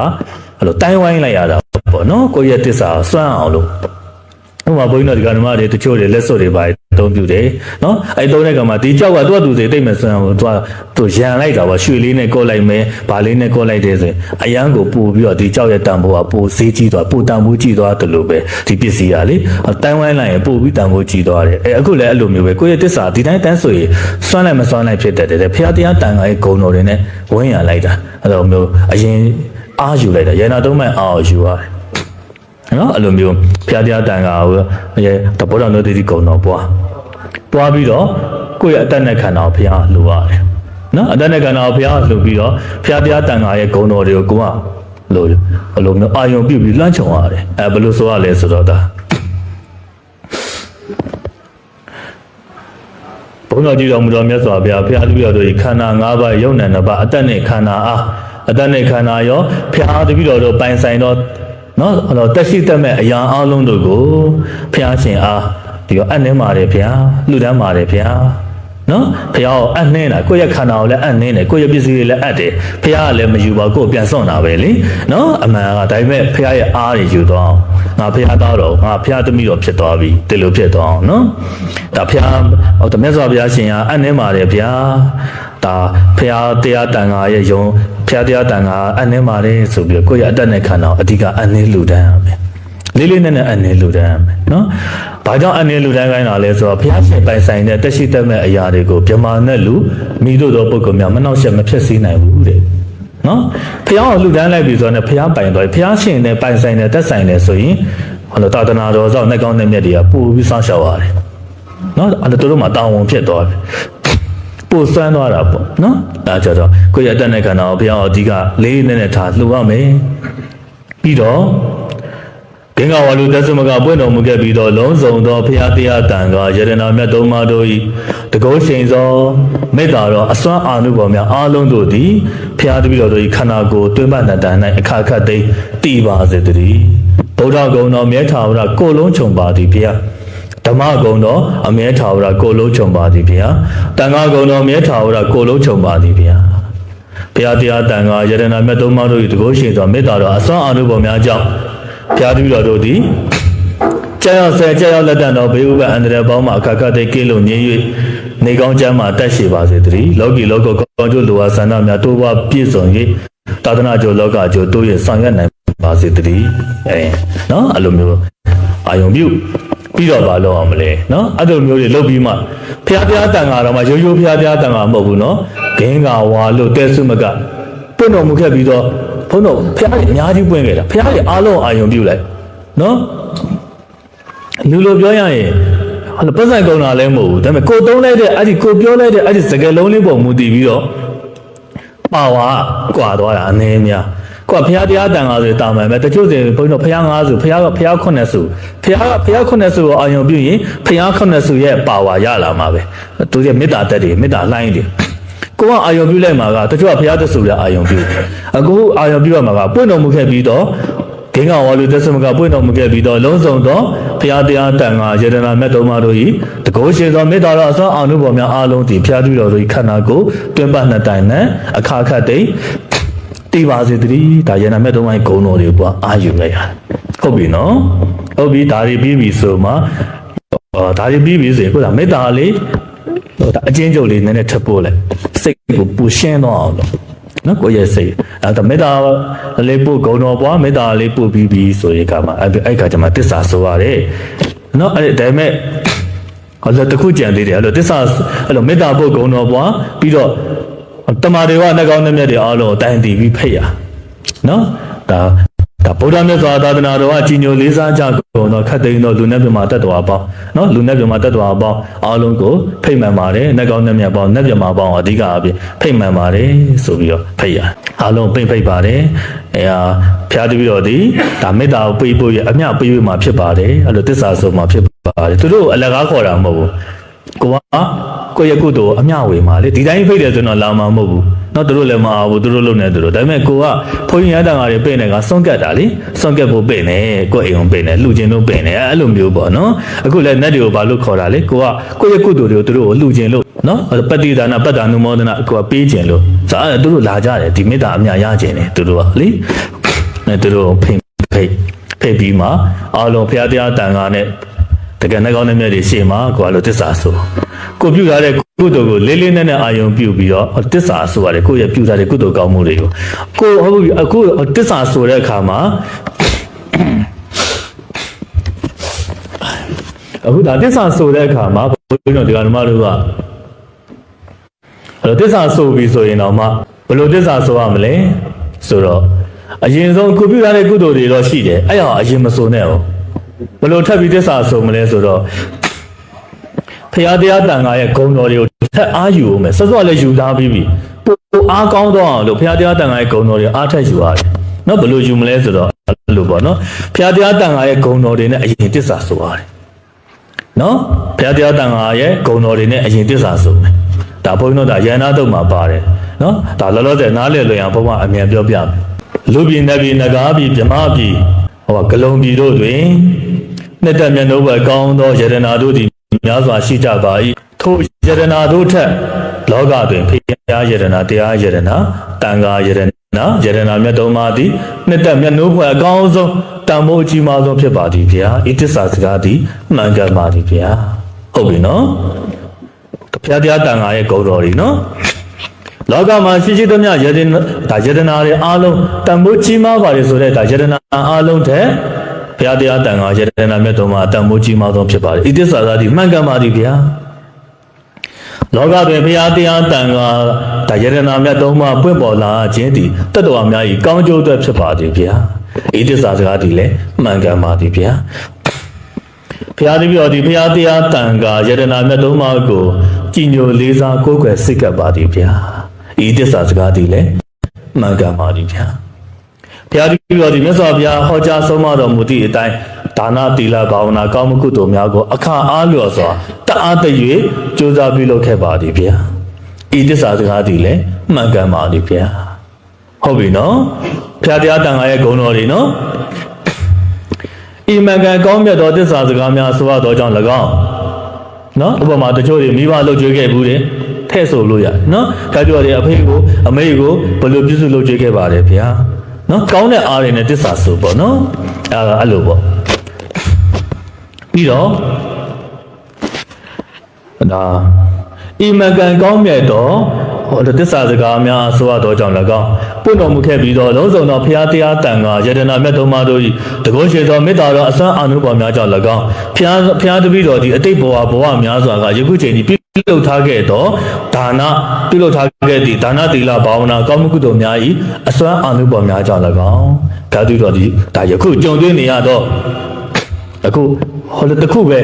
အဲ့လိုတိုင်းဝိုင်းလိုက်ရတာပေါ့နော်ကိုယ့်ရဲ့တစ္ဆာကိုစွန့်အောင်လို့ ဥပမာဘုန်းကြီးတို့ဒီကဓမ္မတွေတချို့တွေလက်စွပ်တွေပါအသုံးပြုတယ်နော်အဲ့သုံးတဲ့ကမှာဒီကြောက်ကသူ့အတူစိတိတ်မဲ့စွမ်းအောင်သူကသူရန်လိုက်တာပေါ့ရွှေလေးနဲ့ကော့လိုက်မယ်ဗာလေးနဲ့ကော့လိုက်တယ်ဆိုရင်အရန်ကိုပို့ပြီးတော့ဒီကြောက်ရဲ့တန်ဖိုးကပို့ဈေးကြီးသွားပို့တန်ဖိုးကြီးသွားတယ်လို့ပဲဒီပစ္စည်းကလေတိုင်းဝိုင်းလိုက်ရင်ပို့ပြီးတန်ဖိုးကြီးသွားတယ်အဲအခုလည်းအဲ့လိုမျိုးပဲကိုယ့်ရဲ့တစ္ဆာဒီတိုင်းတန်းဆိုရင်စွမ်းလိုက်မစွမ်းလိုက်ဖြစ်တတ်တယ်ဖျားတရားတန်ခါရဲ့ဂုံတော်တွေနဲ့ဝင်းရလိုက်တာအဲ့လိုမျိုးအရင်အားယူလိုက်တာရန်နာသုံးမဲ့အားယူရတယ် နော်အဲ့လိုမျိုးဖျားတရားတန်ခါကိုရဲတဘောတော်တို့တိတိကုံတော်ပွားပွားပြီးတော့ကိုယ့်ရဲ့အသက်နဲ့ခန္ဓာကိုဖျားလိုရတယ်နော်အသက်နဲ့ခန္ဓာကိုဖျားလိုပြီးတော့ဖျားတရားတန်ခါရဲ့ဂုံတော်တွေကိုကိုကလို့ဘယ်လိုမျိုးအာယုံပြုတ်ပြီးလွှမ်းခြုံရတယ်အဲဘယ်လိုဆိုရလဲဆိုတော့ဒါဘုန်းတော်ကြီးတော်မူတော်မြတ်စွာဘုရားဖျားတပည့်တော်တို့ဤခန္ဓာ၅ပါးယုံနဲ့နှစ်ပါးအတ္တနဲ့ခန္ဓာအားအတ္တနဲ့ခန္ဓာရောဖျားတပည့်တော်တို့ပိုင်ဆိုင်တော့ နော်အဲ့တော့တက်ရှိတက်မဲ့အရာအလုံးတို့ကိုဖျားရှင်အားဒီတော့အနှင်းပါတယ်ဗျာလှူဒန်းပါတယ်ဗျာနော်ဖះကိုအနှင်းတာကိုယ့်ရဲ့ခန္ဓာကိုလည်းအနှင်းတယ်ကိုယ့်ရဲ့ပစ္စည်းတွေလည်းအပ်တယ်ဖះကလည်းမယူပါကိုယ်ပြန်စွန့်တာပဲလေနော်အမှန်ကဒါပေမဲ့ဖះရဲ့အားတွေယူတော့ငါဖះသားတော့ငါဖះသမီးတော့ဖြစ်သွားပြီဒီလိုဖြစ်သွားအောင်နော်ဒါဖះဟောတမြတ်စွာဘုရားရှင်ကအနှင်းပါတယ်ဗျာ ဒါဖះတရားတန်ခါရဲ့ယုံဖះတရားတန်ခါအနှင်းပါတယ်ဆိုပြီးတော့ကိုယ့်ရဲ့အတ္တနဲ့ခန္ဓာကိုအဓိကအနှင်းလူတန်းရမယ်လေးလေးနက်နက်အနေလူတန်းရမယ်နော်။ဘာကြောင့်အနေလူတန်းခိုင်းတာလဲဆိုတော့ဘုရားရှင်ပိုင်ဆိုင်တဲ့တက်ရှိတတ်မဲ့အရာတွေကိုဗြဟ္မာနဲ့လူမိတို့သောပုဂ္ဂိုလ်များမနှောက်ယှက်မဖြစ်စေနိုင်ဘူးတဲ့။နော်။ဘုရားကိုလူတန်းလိုက်ပြီဆိုတော့ဘုရားပိုင်သွားပြီ။ဘုရားရှင်နဲ့ပိုင်ဆိုင်တဲ့တက်ဆိုင်တဲ့ဆိုရင်ဟောလို့တာသနာတော်ဆောင်နှက်ကောင်းတဲ့မြတ်တွေကပို့ပြီးစောင့်ရှောက်ရတယ်။နော်။အဲ့ဒါတို့တို့မှာတာဝန်ဖြစ်သွားပြီ။ ပို့ဆွမ်းသွားတာပေါ့နော်။ဒါကြတော့ကိုယ့်ရဲ့အတတ်နဲ့ခန္ဓာကိုဘုရားအဓိကလေးနဲ့နဲ့ထားလှူရမယ်။ပြီးတော့ဂင်္ဂဝါလူသက်စမကပွင့်တော်မူခဲ့ပြီးတော့လုံးစုံသောဖရာတရားတန်ကယရနာမြတ်သုံးပါးတို့၏တကုတ်ရှင်သောမေတ္တာတော်အစွမ်းအာနုဘော်များအားလုံးတို့သည်ဖရာတပည့်တော်တို့၏ခန္ဓာကိုယ်တွင်ပနတန်၌အခါခတ်သိမ်းတည်ပါစေတည်းဗုဒ္ဓဂုံတော်မြတ်ထာဝရကိုယ်လုံးခြုံပါသည်ဖရာ ဓမ္မဂုံတော်အမြဲထာဝရကိုယ်လုံးခြုံပါသည်ဖရာတန်ခါဂုံတော်မြဲထာဝရကိုယ်လုံးခြုံပါသည်ဖရာဘုရားတရားတန်ခါယရနာမြတ်သုံးပါးတို့၏တကုတ်ရှင်သောမေတ္တာတော်အစွမ်းအာနုဘော်များကြောင့်ဘုရားတပည့်တော်တို့သည်ကြာရောက်ဆဲကြာရောက်လက်တန်တော်ဘေးဥပအန္တရာယ်ပေါင်းမှအခါခတ်သိကင်းလို့ငြင်း၍နေကောင်းချမ်းမှတက်ရှိပါစေတည်းလောကီလောကကောင်းကျိုးလိုအပ်ဆန္ဒများတိုးပွားပြည့်စုံ၍သာသနာကျိုးလောကကျိုးတိုးရဆောင်ရွက်နိုင်ပါစေတည်းအဲနော်အဲ့လိုမျိုးအာယုံပြု ပြီးတော့ဘာလုပ်အောင်မလဲနော်အဲ့လိုမျိုးတွေလုပ်ပြီးမှဖျားဖျားတန်ဃာတော်မှာရိုးရိုးဖျားဖျားတန်ဃာမဟုတ်ဘူးနော်ဂင်းကဝါလို့တဲဆုမကပွင့်တော်မူခဲ့ပြီးတော့ဘုန်းတော်ဖျားကြီးအများကြီးပွင့်ခဲ့တာဖျားကြီးအားလုံးအာယုံပြုလိုက်နော်လူလိုပြောရရင်ဟိုပတ်စံကုန်တာလည်းမဟုတ်ဘူးဒါပေမဲ့ကိုသုံးလိုက်တဲ့အဲ့ဒီကိုပြောလိုက်တဲ့အဲ့ဒီစကားလုံးလေးပုံမူတည်ပြီးတော့ပါဝါကွာသွားတာအနေများ ကိုကဖះတရားတန်ခါဆိုတာမှန်ပဲတချို့စင်ဘုန်းတော်ဖះ၅စုဖះကဖះ9စုဖះကဖះ9စုကိုအာရုံပြုရင်ဖះ9စုရဲ့ပါဝါရလာမှာပဲသူရဲ့မေတ္တာတက်တွေမေတ္တာလှိုင်းတွေကိုကအာယုံပြုလိုက်မှာကတချို့ကဘုရားသဆူလည်းအာယုံပြုအခုအာယုံပြုရမှာကပွင့်တော်မူခဲ့ပြီးတော့ဂင်္ဂဝါလူသက်စမကပွင့်တော်မူခဲ့ပြီးတော့လုံးစုံသောဘုရားတရားတန်ခါယတနာမြတ်တော်မတို့၏တကုရှင်သောမေတ္တာတော်အစွမ်းအာနုဘော်များအားလုံးသည်ဘုရားသူတော်တို့၏ခန္ဓာကိုတွင်ပတ်နှစ်တိုင်နဲ့အခါခတ်သိမ်း တည်ပါစေတည်းဒါယနာမြတ်တော်မ၏ဂုဏ်တော်တွေကိုအာယူလိုက်ရတယ်ဟုတ်ပြီနော်ဟုတ်ပြီဒါတွေပြီးပြီဆိုမှအော်ဒါတွေပြီးပြီဆိုရင်ကိုယ်ကမေတ္တာလေးဟိုဒါအချင်းချုပ်လေးနည်းနည်းထပ်ပို့လိုက်စိတ်ကိုပူရှင်းတော့အောင်လို့နော်ကိုယ့်ရဲ့စိတ်အဲဒါမေတ္တာလေးပို့ဂုဏ်တော်ပွားမေတ္တာလေးပို့ပြီးပြီဆိုရင်ကမှအဲ့အဲ့ခါကျမှတစ္ဆာဆိုရတယ်နော်အဲ့ဒါပေမဲ့ဟောတခုကြံသေးတယ်အဲ့လိုတစ္ဆာအဲ့လိုမေတ္တာပို့ဂုဏ်တော်ပွားပြီးတော့ တမာတွေကနှကောင်းတဲ့မြတ်တွေအားလုံးတိုင်တည်ပြီးဖိတ်ရနော်ဒါဒါဗုဒ္ဓမြတ်စွာသာသနာတော်ကကြီးညိုလေးစားကြကုန်သောခတ်သိမ်းသောလူနဲ့ပြမတတ်တော်အပေါင်းနော်လူနဲ့ပြမတတ်တော်အပေါင်းအားလုံးကိုဖိတ်မှန်ပါတယ်နှကောင်းတဲ့မြတ်ပေါင်းနှက်ပြမပေါင်းအဓိကအပြင်ဖိတ်မှန်ပါတယ်ဆိုပြီးတော့ဖိတ်ရအားလုံးပိတ်ဖိတ်ပါတယ်အဲဟာဖျားတပြီးတော့ဒီဒါမေတ္တာကိုပိတ်ဖို့ရအမြပိတ်ဖို့မှာဖြစ်ပါတယ်အဲ့လိုတစ္ဆာဆိုမှာဖြစ်ပါတယ်သူတို့အလကားခေါ်တာမဟုတ်ဘူးကိုက ကိုယ့်ရဲ့ကုသိုလ်အမျှဝေမှာလေဒီတိုင်းဖိတ်တယ်ဆိုတော့လာမှာမဟုတ်ဘူးเนาะသူတို့လည်းမအားဘူးသူတို့လုံနေသူတို့ဒါပေမဲ့ကိုကဘုန်းကြီးရတန်ဃာတွေပိတ်နေကစွန့်ကတ်တာလေစွန့်ကတ်ဖို့ပိတ်နေကိုယ့်အိမ်ကိုပိတ်နေလူချင်းတို့ပိတ်နေအဲ့လိုမျိုးပေါ့နော်အခုလည်းနတ်တွေကိုဘာလို့ခေါ်တာလဲကိုကကိုယ့်ရဲ့ကုသိုလ်တွေကိုသူတို့ကိုလူချင်းလို့နော်ပတ္တိဒါနပတ္တာနုမောဒနာကိုကပေးခြင်းလို့ဆိုအဲ့သူတို့လာကြတယ်ဒီမေတ္တာအမြရခြင်းတယ်သူတို့ကလေအဲသူတို့ဖိတ်ဖိတ်ဖိတ်ပြီးမှအားလုံးဘုရားတရားတန်ခါနဲ့ တကယ်နဲ့ကောင်းတဲ့မြတ်တွေရှေ့မှာကိုကလို့တစ္ဆာဆိုကိုပြုထားတဲ့ကုသိုလ်ကိုလေးလေးနက်နက်အာယုံပြုပြီးတော့တစ္ဆာဆိုရတယ်ကိုယ့်ရဲ့ပြုထားတဲ့ကုသိုလ်ကောင်းမှုတွေကိုကိုဟုတ်ပြီအခုတစ္ဆာဆိုတဲ့အခါမှာအခုဒါတစ္ဆာဆိုတဲ့အခါမှာဘုန်းတော်ဒီကဓမ္မတို့ကအဲ့တော့တစ္ဆာဆိုပြီဆိုရင်တော့မှဘယ်လိုတစ္ဆာဆိုရမလဲဆိုတော့အရင်ဆုံးကိုပြုထားတဲ့ကုသိုလ်တွေတော့ရှိတယ်အဲ့ဒါအရင်မဆိုနဲ့ဟုတ် ဘယ်လိုထပ်ပြီးတစ္ဆာဆိုမလဲဆိုတော့ဖရာတရားတန်ခါရဲ့ဂုဏ်တော်တွေကိုထပ်အားယူအောင်မယ်ဆက်စောလည်းယူထားပြီးပြီပိုအားကောင်းတော့အောင်လို့ဖရာတရားတန်ခါရဲ့ဂုဏ်တော်တွေအားထက်ယူရတယ်နော်ဘယ်လိုယူမလဲဆိုတော့အဲ့လိုပေါ့နော်ဖျားတရားတန်ခါရဲ့ဂုံတော်တွေနဲ့အရင်တစ္ဆာဆိုရတယ်နော်ဖျားတရားတန်ခါရဲ့ဂုံတော်တွေနဲ့အရင်တစ္ဆာဆိုမယ်ဒါဘုန်းကြီးတို့ဒါရဟနာတုတ်မှာပါတယ်နော်ဒါလောလောဆယ်နားလည်လွယ်အောင်ဘုရားအမြန်ပြောပြမယ်လူပြည်နတ်ပြည်နဂါပြည်မြမပြည်ဟောဂလုံပြည်တို့တွင် နှစ်သက်မျက်နှုတ်ဘကောင်းသောယရနာတို့သည်များစွာရှိကြပါ၏ထိုယရနာတို့ထက်လောကတွင်ဖျားယရနာတရားယရနာတန်ခါယရနာယရနာမြတ်တော်မှာသည်နှစ်သက်မျက်နှုတ်ဘအကောင်းဆုံးတန်ဖိုးအကြီးမားဆုံးဖြစ်ပါသည်ဗျာဤတစ္ဆာစကားသည်မှန်ကန်ပါသည်ဗျာဟုတ်ပြီနော်ဖျားတရားတန်ခါရဲ့ဂုဏ်တော်ကြီးနော်လောကမှာရှိရှိသမျှယတနာဒါယတနာတွေအားလုံးတန်ဖိုးကြီးမားပါတယ်ဆိုတဲ့ဒါယတနာအားလုံးတဲ့ ဘုရားတရားတန်ခါယတနာမြတ်တော်မှာတန်ဖိုးကြီးမားဆုံးဖြစ်ပါတယ်ဣတိစ္ဆာသာတိမှန်ကန်ပါသည်ဗျာလောကတွင်ဘုရားတရားတန်ခါဒါယတနာမြတ်တော်မှာပွင့်ပေါ်လာခြင်းသည်တတ္တဝါများ၏ကောင်းကျိုးအတွက်ဖြစ်ပါသည်ဗျာဣတိစ္ဆာစကားသည်လည်းမှန်ကန်ပါသည်ဗျာဘုရားတပည့်တော်ဒီဘုရားတရားတန်ခါယတနာမြတ်သုံးပါးကိုကြည်ညိုလေးစားကိုးကွယ်စိတ်ကပ်ပါသည်ဗျာဤတစ္ဆာစကားသည်လည်းမှန်ကန်ပါသည်ဗျာ ဘုရားတပည့်တော်ဒီမြတ်စွာဘုရားဟောကြားဆုံးမတော်မူသည့်အတိုင်းဒါနသီလဘာဝနာကောင်းမှုကုသိုလ်များကိုအခါအားလျော်စွာတအားတ၍ကြိုးစားပြုလုပ်ခဲ့ပါသည်ဗျာဤတစ္ဆာစကားသည်လည်းမှန်ကန်ပါသည်ဗျာဟုတ်ပြီနော်ဘုရားတရားတန်ခါရဲ့ဂုဏ်တော်တွေနော်ဤမကံကောင်းမြတ်သောတစ္ဆာစကားများဆိုရသောကြောင့်၎င်းနော်ဥပမာတချို့တွေမိဘလှုပ်ကြွေးခဲ့ဘူးတယ်ထဲ့ဆိုလို့ရနော်ဒါကြောင့်လေအဖေကိုအမေကိုဘယ်လိုပြုစုလှုပ်ကြွေးခဲ့ပါတယ်ဗျာ နော်ကောင်းတဲ့အားတွေနဲ့တစ္ဆာဆိုပေါ့နော်အဲအဲ့လိုပေါ့ပြီးတော့ဒါဤမကံကောင်းမြတ်သောဟောတစ္ဆာစကားများဆိုရသောကြောင့်၎င်းပွင့်တော်မူခဲ့ပြီးတော့လုံးစုံသောဖရာတရားတန်ခါယတနာမြတ်သုံးပါးတို့၏တကုရှိသောမေတ္တာတော်အစွမ်းအာနုဘော်များကြောင့်၎င်းဖရာဖရာတပည့်တော်သည်အတိတ်ဘဝဘဝများစွာကယခုချိန်ဒီပြု လုပ်ထားခဲ့သောဒါနပြုလုပ်ထားခဲ့သည့်ဒါနသီလဘာဝနာကောင်းမှုကုသိုလ်များ၏အစွမ်းအာနုဘော်များကြောင့်၎င်းဓာတုတော်သည်ဒါယခုကြုံတွေ့နေရသောအခုဟိုတခုပဲ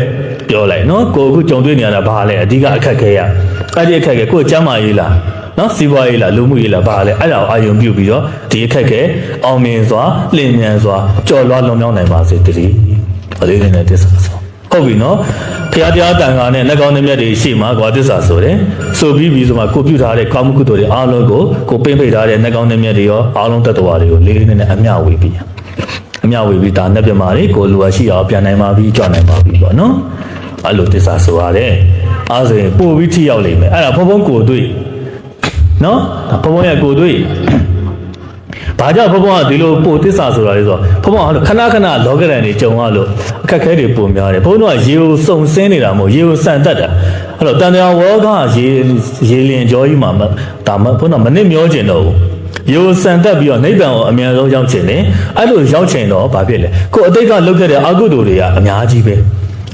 ပြောလိုက်နော်ကိုအခုကြုံတွေ့နေရတာဘာလဲအဓိကအခက်ခဲရအဲ့ဒီအခက်ခဲကိုယ်ကျမ်းမာရေးလားနော်စီးပွားရေးလားလူမှုရေးလားဘာလဲအဲ့ဒါကိုအာယုံပြုပြီးတော့ဒီအခက်ခဲအောင်မြင်စွာလင်မြန်စွာကြော်လွှားလွန်မြောက်နိုင်ပါစေတည်းအလေးနဲ့တစ္ဆာဆို ဟုတ်ပြီနော်ဖရာတရားတန်ခါနဲ့လက်ကောင်းတဲ့မြတ်တွေရှိမှကွာတစ္ဆာဆိုတယ်ဆိုပြီးပြီးဆိုမှကိုပြုထားတဲ့ကောင်းမှုကုသိုလ်တွေအားလုံးကိုကိုပိမ့်ပိတ်ထားတဲ့လက်ကောင်းတဲ့မြတ်တွေရောအားလုံးတတ္တဝါတွေကိုလေးလေးနဲ့အမျှဝေပြီးအမြဝေပြီးဒါနဲ့ပြမာတွေကိုလူအရှိအောင်ပြန်နိုင်ပါပြီကြွနိုင်ပါပြီပေါ့နော်အဲ့လိုတစ္ဆာဆိုရတယ်အားဆိုရင်ပို့ပြီးထိရောက်လိမ့်မယ်အဲ့ဒါဖုံဖုံကိုတွေ့နော်ဒါဖုံဖုံရဲ့ကိုတွေ့ ဘာကြောင့်ဖုံဖုံကဒီလိုပို့တစ္ဆာဆိုတာလဲဆိုတော့ဖုံဖုံကခဏခဏလောကရန်တွေကြုံရလို့အခက်ခဲတွေပုံများတယ်ဘုန်းတော်ကရေကိုစုံစင်းနေတာမဟုတ်ရေကိုစံတက်တာအဲ့တော့တန်တရားဝေါကရေရေလင်ကြောကြီးမှာမဒါမှဘုန်းတော်မနစ်မျောကျင်တော့ဘူးရိုစံတက်ပြီးတော့နိဗ္ဗာန်ကိုအမြန်ဆုံးရောက်ချင်တယ်အဲ့လိုရောက်ချင်တော့ဘာဖြစ်လဲကိုယ်အတိတ်ကလုပ်ခဲ့တဲ့အကုသိုလ်တွေကအများကြီးပဲ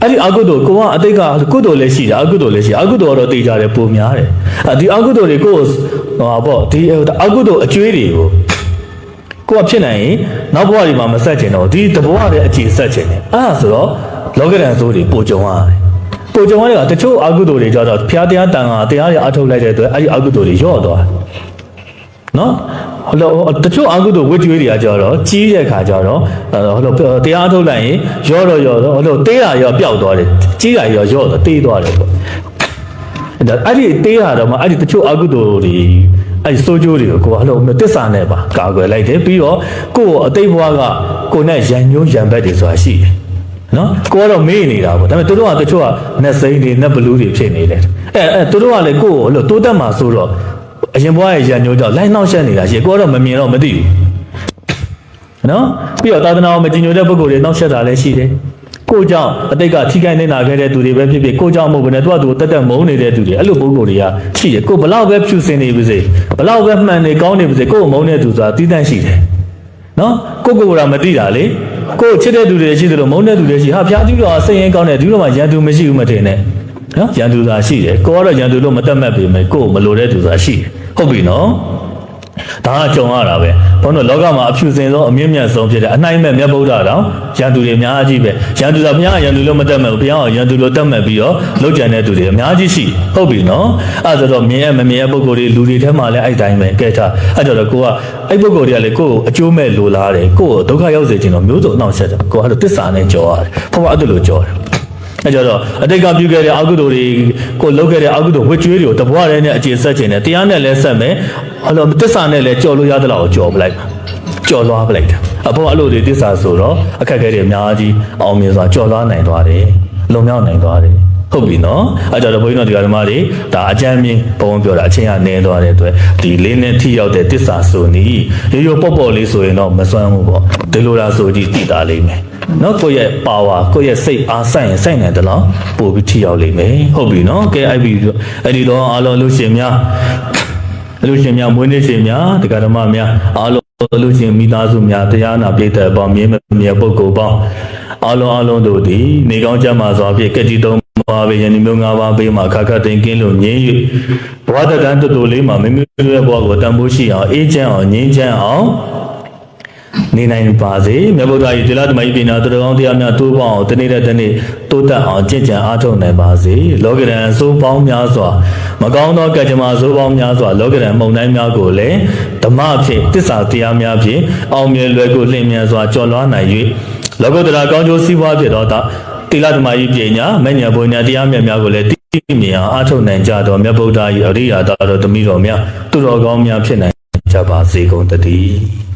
အဲ့ဒီအကုသိုလ်ကိုကအတိတ်ကကုသိုလ်လည်းရှိတယ်အကုသိုလ်လည်းရှိအကုသိုလ်ကတော့တေးကြတယ်ပုံများတယ်အဲဒီအကုသိုလ်တွေကိုယ်ဟောပေါ့ဒီအကုသိုလ်အကျွေးတွေကို ကိုကဖြစ်နိုင်ရင်နောက်ဘဝတွေမှာမဆက်ချင်တော့ဒီတဘဝတွေအခြေဆက်ချင်တယ်အဲ့ဒါဆိုတော့လောကရန်ဆိုးတွေပိုကြုံရတယ်ပိုကြုံရတဲ့ကတချို့အကုသိုလ်တွေကြတော့ဖျားတရားတန်ခါတရားတွေအထုတ်လိုက်တဲ့အတွက်အဲ့ဒီအကုသိုလ်တွေရော့သွားတယ်နော်ဟိုလိုတချို့အာဟုတို့ဝစ်ကျွေးတွေကကြတော့ကြီးတဲ့ခါကျတော့ဟိုလိုတရားထုတ်လိုက်ရင်ရောတော့ရောတော့ဟိုလိုတေးတာရောပျောက်သွားတယ်ကြီးတာရောရောတော့တေးသွားတယ်ပေါ့အဲ့ဒါအဲ့ဒီတေးတာတော့မှအဲ့ဒီတချို့အာဟုတို့တွေ အဲ့ဒီစိုးကျိုးတွေကိုကိုကဟိုလိုတစ္ဆာနဲ့ပါကာကွယ်လိုက်တယ်ပြီးတော့ကိုယ့်အတိတ်ဘဝကကိုယ်နဲ့ရန်ညွှန်းရန်ဘက်တွေဆိုတာရှိတယ်နော်ကိုကတော့မေ့နေတာပေါ့ဒါပေမဲ့သူတို့ကတချို့ကနက်စိမ့်တွေနက်ဘလူးတွေဖြစ်နေတယ်အဲအဲသူတို့ကလည်းကိုယ့်ကိုဟိုလိုတိုးတက်မှာဆိုတော့အရင်ဘဝရဲ့ရန်ညိုးကြောင့်လိုက်နှောက်ရှက်နေတာရှိတယ်ကိုကတော့မမြင်တော့မသိဘူးနော်ပြီးတော့သာသနာ့ကိုမကြည်ညိုတဲ့ပုဂ္ဂိုလ်တွေနှောက်ရှက်တာလည်းရှိတယ် ကိုကြောင့်အတိတ်ကထိခိုက်နေတာခဲ့တဲ့သူတွေပဲဖြစ်ဖြစ်ကိုကြောင့်မဟုတ်ဘဲနဲ့သူကသူတက်တက်မုန်းနေတဲ့သူတွေအဲ့လိုပုဂ္ဂိုလ်တွေကရှိတယ်ကိုဘလောက်ပဲဖြူစင်နေပါစေဘလောက်ပဲမှန်နေကောင်းနေပါစေကိုကိုမုန်းတဲ့သူဆိုတာတီးတန့်ရှိတယ်နော်ကိုကိုကမသိတာလေကိုချစ်တဲ့သူတွေရှိသလိုမုန်းတဲ့သူတွေရှိဟာဖျားသူတော်စိတ်ရင်ကောင်းတယ်ဒီလိုမှရန်သူမရှိဘူးမထင်နဲ့နော်ရန်သူသာရှိတယ်ကိုကတော့ရန်သူလို့မတတ်မှတ်ပေမဲ့ကိုမလိုတဲ့သူသာရှိတယ်ဟုတ်ပြီနော် ဒါကကြုံရတာပဲဘုန်းတော်လောကမှာအဖြူစင်ဆုံးအမြင့်မြတ်ဆုံးဖြစ်တဲ့အနိုင်မဲ့မြတ်ဗုဒ္ဓတောင်ရန်သူတွေအများကြီးပဲရန်သူကဘုရားကရန်သူလို့မတတ်မဲ့ဘူးဘုရားကရန်သူလို့တတ်မဲ့ပြီးတော့လောက်ကြံတဲ့သူတွေအများကြီးရှိဟုတ်ပြီနော်အဲ့ဒါဆိုတော့မြင်ရမမြင်ရပုံကိုယ်တွေလူတွေထဲမှာလည်းအဲ့တိုင်းပဲကဲထားအဲ့တော့ကိုကအဲ့ပုံကိုယ်တွေကလည်းကိုယ့်ကိုအကျိုးမဲ့လိုလားတယ်ကိုယ့်ကိုဒုက္ခရောက်စေခြင်းတော့မျိုးစုံအနှောင့်အယှက်တယ်ကိုကအဲ့လိုတစ္ဆာနဲ့ကြော်ရတယ်ဘုရားအဲ့ဒါလိုကြော်တယ်အဲကြတော့အတိတ်ကပြုခဲ့တဲ့အကုသိုလ်တွေကိုလုပ်ခဲ့တဲ့အကုသိုလ်ဝှကျွေးတွေကိုတဘွားရဲနဲ့အခြေဆက်ခြင်းနဲ့တရားနဲ့လည်းဆက်မယ် ဟောလို့တစ္ဆာနဲ့လည်းကြော်လို့ရသလောက်ကြော်ပလိုက်ကြော်လွှားပလိုက်တာအဖို့အဲ့လိုတွေတစ္ဆာဆိုတော့အခက်အခဲတွေအများကြီးအောင်မြင်စွာကြော်လွှားနိုင်သွားတယ်လုံမြောက်နိုင်သွားတယ်ဟုတ်ပြီနော်အဲကြတော့ဘုန်းကြီးတို့ဒီကဓမ္မတွေဒါအကျမ်းမြင်ဘုံပြောတာအချင်းကနည်းသွားတဲ့အတွက်ဒီလေးနဲ့ထိရောက်တဲ့တစ္ဆာဆိုနီးရိုးရိုးပေါ့ပေါ့လေးဆိုရင်တော့မစွမ်းဘူးပေါ့ဒီလိုလားဆိုကြည့်သိတာလိမ့်မယ်နော်ကိုယ့်ရဲ့ power ကိုယ့်ရဲ့စိတ်အားဆိုင်ရင်ဆိုင်နေတယ်လို့ပို့ပြီးထိရောက်လိမ့်မယ်ဟုတ်ပြီနော်ကဲအဲ့ဒီအဲ့ဒီတော့အားလုံးလူရှင်များ လူရှင်များမွေးနေ့ရှင်များတရားဓမ္မများအားလုံးလူရှင်မိသားစုများတရားနာပြည်သက်ပေါင်းမြင်းမြတ်ပုဂ္ဂိုလ်ပေါင်းအားလုံးအားလုံးတို့သည်နေကောင်းကြမှာစွာဖြင့်ကတိတော်ပါပဲယနေ့မျိုး၅ပါးပေးမှာခါခတ်တင်ကင်းလို့ငြင်း၍ဘဝတန်တူတူလေးမှာမိမိတို့ရဲ့ဘဝကိုတန်ဖိုးရှိအောင်အေးချမ်းအောင်ငြင်းချမ်းအောင် နေနိုင်ပါစေမြတ်ဗုဒ္ဓရဲ့တိလသမယိပညာသူတော်ကောင်းတရားများတိုးပေါအောင်တနေ့တဲ့တနေ့တိုးတက်အောင်ကြင်ကြံအားထုတ်နိုင်ပါစေလောကရန်အစိုးပေါင်းများစွာမကောင်းသောကံကြမ္မာအစိုးပေါင်းများစွာလောကရန်မုန်တိုင်းများကိုလည်းဓမ္မဖြင့်တစ္ဆာတရားများဖြင့်အောင်မြင်လွယ်ကိုလျင်မြန်စွာကျော်လွှားနိုင်၍လောကုတ္တရာကောင်းကျိုးစီးပွားဖြစ်သောတာတိလသမယိပညာမဉ္ဇဉ်ဘုံညာတရားမြတ်များကိုလည်းသိမြင်အောင်အားထုတ်နိုင်ကြသောမြတ်ဗုဒ္ဓ၏အရိယာတော်သမီးတော်များသူတော်ကောင်းများဖြစ်နိုင်ကြပါစေကုန်တည်း